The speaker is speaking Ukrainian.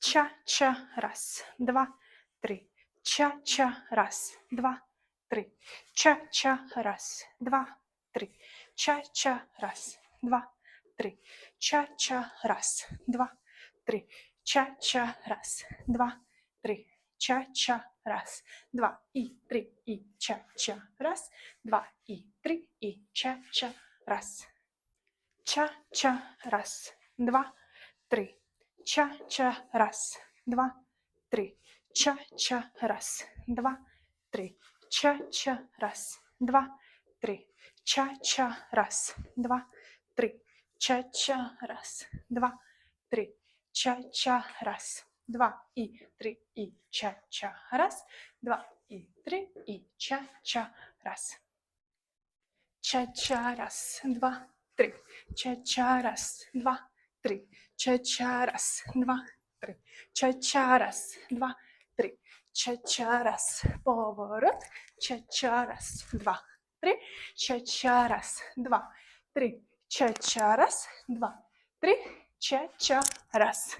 ча-ча, раз, два, три, ча-ча, раз, два, три, ча-ча, раз, два, три, ча-ча, раз, два, три, ча-ча, раз, два, три, ча-ча, раз, два, три, ча-ча, раз, два и три, и ча-ча, раз, два и три, и ча-ча, раз. Ча-ча, раз, два, три, ча-ча, раз, два, три, ча-ча, раз, два, три, ча-ча, раз, два, три, ча-ча, раз, два, три, ча-ча, раз, два, три, ча-ча, раз, два и три, и ча-ча, раз, два и три, и ча-ча, раз. Ча-ча, раз, два, три, ча-ча, раз, два, три, ча-ча, раз, два, три, ча-ча, раз, два, три, ча-ча, раз, поворот, ча-ча, раз, два, три, ча-ча, раз, два, три, ча-ча, раз, два, три, ча-ча, раз.